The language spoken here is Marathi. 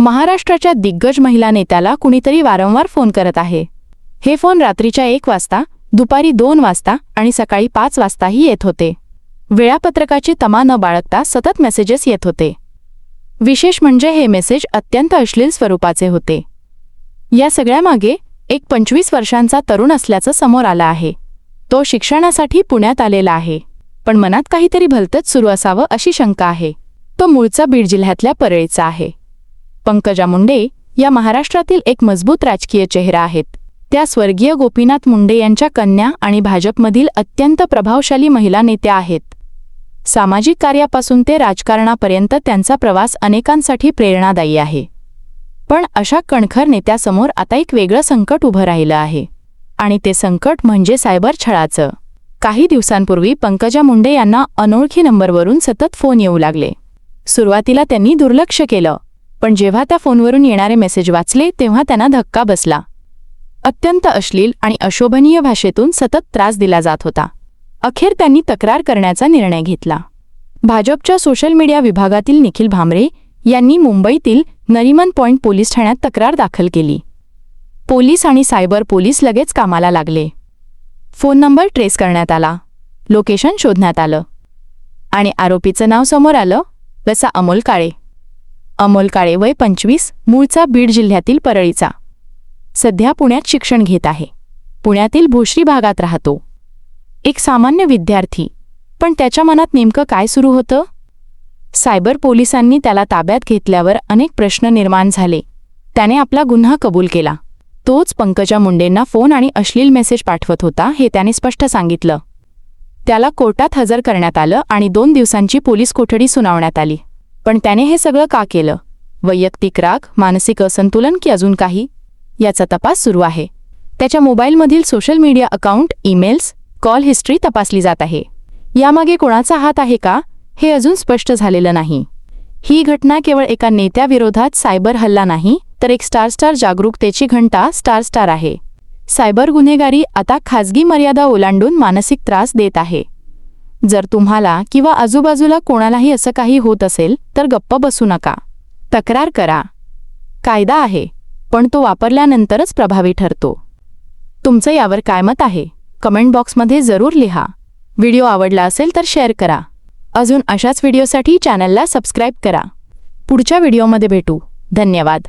महाराष्ट्राच्या दिग्गज महिला नेत्याला कुणीतरी वारंवार फोन करत आहे. हे फोन रात्रीच्या एक वाजता दुपारी दोन वाजता आणि सकाळी पाच वाजताही येत होते. वेळापत्रकाची तमा न बाळगता सतत मेसेजेस येत होते. विशेष म्हणजे हे मेसेज अत्यंत अश्लील स्वरूपाचे होते. या सगळ्यामागे एक पंचवीस वर्षांचा तरुण असल्याचं समोर आलं आहे. तो शिक्षणासाठी पुण्यात आलेला आहे. पण मनात काहीतरी भलतंच सुरू असावं अशी शंका आहे. तो मूळचा बीड जिल्ह्यातल्या परळीचा आहे. पंकजा मुंडे या महाराष्ट्रातील एक मजबूत राजकीय चेहरा आहेत. त्या स्वर्गीय गोपीनाथ मुंडे यांच्या कन्या आणि भाजपमधील अत्यंत प्रभावशाली महिला नेत्या आहेत. सामाजिक कार्यापासून ते राजकारणापर्यंत त्यांचा प्रवास अनेकांसाठी प्रेरणादायी आहे. पण अशा कणखर नेत्यासमोर आता एक वेगळं संकट उभं राहिलं आहे. आणि ते संकट म्हणजे सायबर छळाचं. काही दिवसांपूर्वी पंकजा मुंडे यांना अनोळखी नंबरवरून सतत फोन येऊ लागले. सुरुवातीला त्यांनी दुर्लक्ष केलं. पण जेव्हा त्या फोनवरून येणारे मेसेज वाचले तेव्हा त्यांना धक्का बसला. अत्यंत अश्लील आणि अशोभनीय भाषेतून सतत त्रास दिला जात होता. अखेर त्यांनी तक्रार करण्याचा निर्णय घेतला. भाजपच्या सोशल मीडिया विभागातील निखिल भामरे यांनी मुंबईतील नरिमन पॉइंट पोलीस ठाण्यात तक्रार दाखल केली. पोलीस आणि सायबर पोलीस लगेच कामाला लागले. फोन नंबर ट्रेस करण्यात आला. लोकेशन शोधण्यात आलं. आणि आरोपीचं नाव समोर आलं वसा अमोल काळे. अमोल काळे वय पंचवीस मूळचा बीड जिल्ह्यातील परळीचा. सध्या पुण्यात शिक्षण घेत आहे. पुण्यातील भोश्री भागात राहतो. एक सामान्य विद्यार्थी. पण त्याच्या मनात नेमकं काय सुरू होतं? सायबर पोलिसांनी त्याला ताब्यात घेतल्यावर अनेक प्रश्न निर्माण झाले. त्याने आपला गुन्हा कबूल केला. तोच पंकजा मुंडेंना फोन आणि अश्लील मेसेज पाठवत होता हे त्याने स्पष्ट सांगितलं. त्याला कोर्टात हजर करण्यात आलं आणि दोन दिवसांची पोलीस कोठडी सुनावण्यात आली. पण त्याने हे सगळं का केलं? वैयक्तिक राग मानसिक असंतुलन की अजून काही? याचा तपास सुरू आहे. त्याच्या मोबाईलमधील social media account emails call history तपासली जात आहे. यामागे कोणाचा हात आहे का? हे अजून स्पष्ट झालेलं नाही. ही घटना केवळ एका नेत्याविरोधात सायबर हल्ला नाही तर एक स्टार स्टार जागरूकतेची घंटा स्टार स्टार आहे. सायबर गुन्हेगारी आता खाजगी मर्यादा ओलांडून मानसिक त्रास देत आहे. जर तुम्हाला किंवा आजूबाजूला कोणालाही असं काही होत असेल तर गप्प बसू नका. तक्रार करा. कायदा आहे पण तो वापरल्यानंतरच प्रभावी ठरतो. तुमचं यावर काय मत आहे? कमेंट बॉक्समध्ये जरूर लिहा. व्हिडिओ आवडला असेल तर शेअर करा. अजून अशाच व्हिडिओसाठी चॅनलला सबस्क्राईब करा. पुढच्या व्हिडिओमध्ये भेटू. धन्यवाद.